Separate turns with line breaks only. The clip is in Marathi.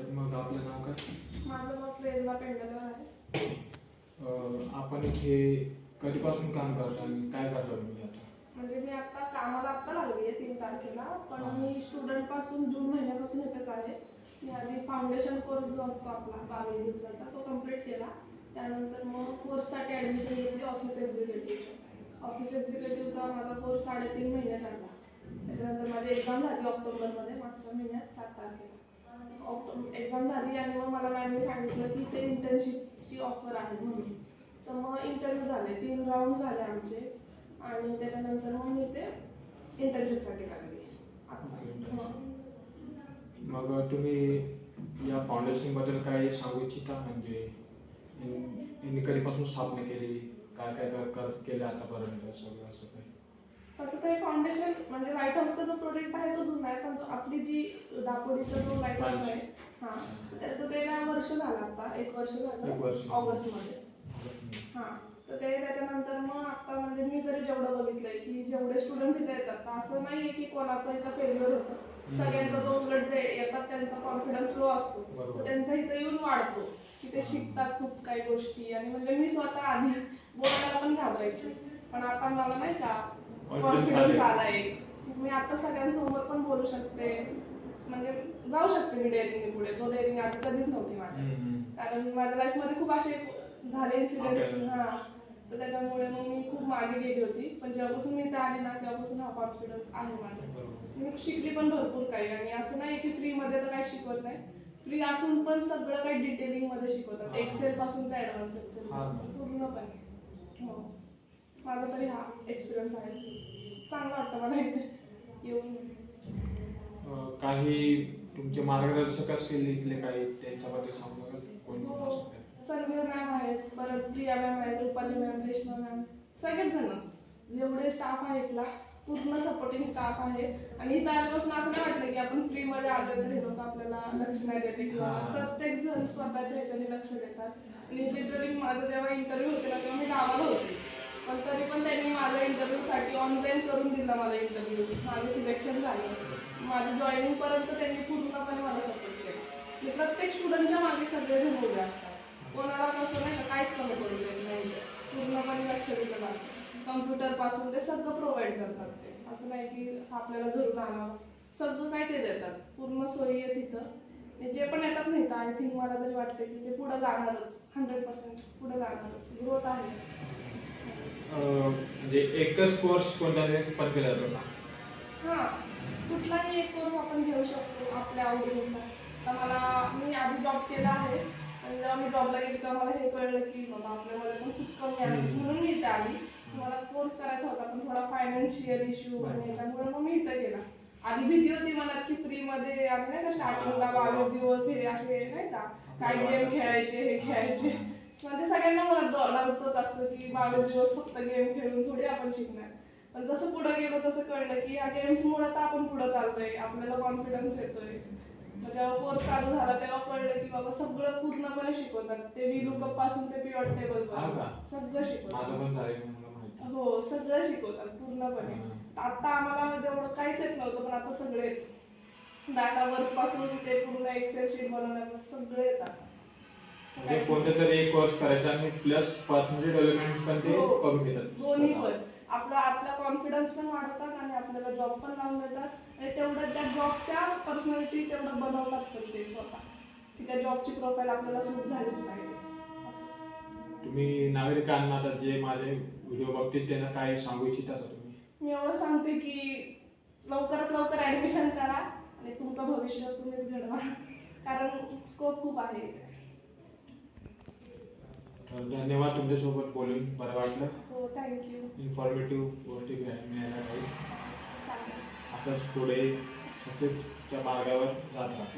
तर मग आपलं नाव काय?
माझं नाव प्रेरणा पेंडलवर आहे.
आपण इथे कधीपासून काम करता आणि काय करता तुम्ही आता?
म्हणजे मी आता कामाला आत्ता लागली आहे तीन तारखेला पण. मी स्टुडंटपासून जून महिन्यापासून इथेच आहे. मी आधी फाउंडेशन कोर्स जो असतो आपला बावीस दिवसाचा तो कंप्लीट केला. त्यानंतर मग कोर्ससाठी ॲडमिशन घेतली ऑफिस एक्झिक्युटिव्ह ऑफिस एक्झिक्युटिव्हचा माझा कोर्स साडेतीन महिने चालला. त्याच्यानंतर माझी एक्झाम झाली ऑक्टोबरमध्ये मागच्या महिन्यात सात तारखेला. एक्झाम झाली आणि मग मला मॅमने सांगितलं की ते इंटर्नशिपची ऑफर आहे म्हणून. तर मग इंटरव्ह्यू झाले. तीन राऊंड झाले आमचे. आणि त्याच्यानंतर मग मी ते इंटर्नशिपसाठी लागली.
मग तुम्ही या फाउंडेशनबद्दल काय सांगू इच्छिता? म्हणजे यांनी कधीपासून स्थापना केली. काय काय केलं आतापर्यंत? सगळं असं काही?
तसं ते फाउंडेशन म्हणजे लाइट हाऊसचा जो प्रोजेक्ट आहे तो जुना आहे. पण जो आपली जी दापोलीचा जो लाइट हाऊस आहे हा त्याचं त्याला वर्ष झालं आता एक वर्ष झालं
वर्ष.
ऑगस्टमध्ये. हा तर ते त्याच्यानंतर मग आता म्हणजे मी तरी जेवढं बघितलंय की जेवढे स्टुडंट इथे येतात असं नाहीये की कोणाचं इथं फेल्युअर होतं. सगळ्यांचा जो उलट जे येतात त्यांचा कॉन्फिडन्स लो असतो. तर त्यांचा इथं येऊन वाढतो की ते शिकतात खूप काही गोष्टी. आणि म्हणजे मी स्वतः आधी बोलायला पण घाबरायची. पण आता मला नाही का कॉन्फिडन्स
आले.
आला एक मी आता सगळ्यांसमोर पण बोलू शकते. म्हणजे जाऊ शकते मी डेअरिंग पुढे. जो डेअरिंग आधी कधीच नव्हती माझ्या. कारण माझ्या लाईफमध्ये खूप असे झाले इन्सिडेंट्स
Okay.
हा. तर त्याच्यामुळे मग मी खूप मागे गेली होती. पण जेव्हापासून मी इथे आले ना तेव्हापासून हा कॉन्फिडन्स आहे माझ्या. मी शिकली पण भरपूर काही. आणि असं नाही की फ्री मध्ये तर काही शिकवत नाही. फ्री असून पण सगळं काही डिटेलिंगमध्ये शिकवतात. एक्सेल पासून ते ऍडव्हान्स एक्सेल. पूर्णपणे. हो. माझा तरी हा एक्सपिरियन्स आहे. चांगलं वाटतं मला इथे येऊन.
काही तुमचे मार्गदर्शक असतील इथले काही? त्यांच्याबद्दल सांगू का? कोण कोण
हो? सनवीर मॅम आहेत परत प्रिया मॅम आहेत रुपाली मॅम रेश्मा मॅम सगळेच जण. जेवढे स्टाफ आहेत ना पूर्ण सपोर्टिंग स्टाफ आहे. आणि इथं आल्यापासून असं नाही वाटलं की आपण फ्री मध्ये आलोय तर हे लोक आपल्याला लक्ष नाही देते किंवा
हा.
प्रत्येक जण स्वतःच्या ह्याच्याने लक्ष देतात. आणि लिटरली माझं जेव्हा इंटरव्ह्यू होते ना तेव्हा मी गावाला होते. पण तरी पण त्यांनी माझ्या इंटरव्ह्यू साठी ऑनलाईन करून दिला मला इंटरव्ह्यू माझं सिलेक्शन झालं. माझं जॉईनिंग पर्यंत त्यांनी पूर्णपणे मला सपोर्ट केला. आणि प्रत्येक स्टुडंटच्या मागे सगळेजण उभे असतात. कोणाला कसं नाही का काहीच कमी पडू देत नाही. पूर्णपणे लक्ष दिलं जातं. कम्प्युटरपासून ते सगळं प्रोव्हाइड करतात ते. असं नाही की असं आपल्याला घरून आणावं. सगळं काय ते देतात. पूर्ण सोयी आहे तिथं. जे पण येतात नाही तर आय थिंक मला तरी वाटतं की ते पुढे जाणारच. हंड्रेड पर्सेंट पुढे जाणारच. ग्रोथ आहे.
म्हणजे एकच कोर्स कोणता तरी पण केला जातो
हां कुठलाही एक कोर्स आपण घेऊ शकतो आपल्या आवडीनुसार तर मला मी आधी जॉब केला आहे. आणि जेव्हा मी जॉबला गेली तेव्हा मला हे कळलं की बाबा आपल्यामध्ये पण खूप कमी आहे. म्हणून मी इथे आली. मला कोर्स करायचा होता पण थोडा फायनान्शियल इश्यू आणि याच्यामुळे मग मी इथं गेला. आधी भीती होती मनात की फ्री मध्ये आम्ही नाही का स्टार्टिंगला बावीस दिवस हे असे नाही का? काय गेम खेळायचे हे खेळायचे. म्हणजे सगळ्यांना मला डाऊटच असतं की बावीस दिवस फक्त गेम खेळून थोडी आपण शिकणार. पण जसं पुढे गेलो तसं कळलं की या गेम्समुळे तर आपण पुढे चालतोय आपल्याला कॉन्फिडन्स येतोय जेव्हा कोर्स चालू झाला तेव्हा कळलं की बाबा सगळं पूर्णपणे शिकवतात ते वी लुकअपपासून ते पिरियड टेबल
हा?
सगळं शिकवतात हो सगळं शिकवतात पूर्णपणे. आता आम्हाला जेवढं काहीच येत नव्हतं पण आता सगळे डाटा वर्कपासून ते पूर्ण एक्सेल शीट बनवण्यापासून सगळे येतात
म्हणजे कोणता तरी एक कोर्स करायचा आणि प्लस पर्सनली डेव्हलपमेंट पण ते
हो.
करून घेतात
दोन्ही. पण आपला आपला कॉन्फिडन्स पण वाढवतात आणि आपल्याला जॉब पण लावून देतात. आणि तेवढं त्या जॉबच्या पर्सनॅलिटी तेवढं बनवतात पण ते स्वतः. की त्या जॉबची प्रोफाईल आपल्याला सूट झालीच पाहिजे.
तुम्ही नागरिकांना आता जे माझे व्हिडिओ बघतील त्यांना काय सांगू इच्छिता तुम्ही?
मी एवढं सांगते की लवकरात लवकर ऍडमिशन करा आणि तुमचं भविष्य तुम्हीच घडवा. कारण स्कोप खूप आहे
धन्यवाद तुमच्यासोबत बोलून. बरं वाटलं.
हो. थँक्यू
इन्फॉर्मेटिव्ह गोष्टी काही
चालेल.
असंच पुढे सक्सेसच्या मार्गावर जात राहा.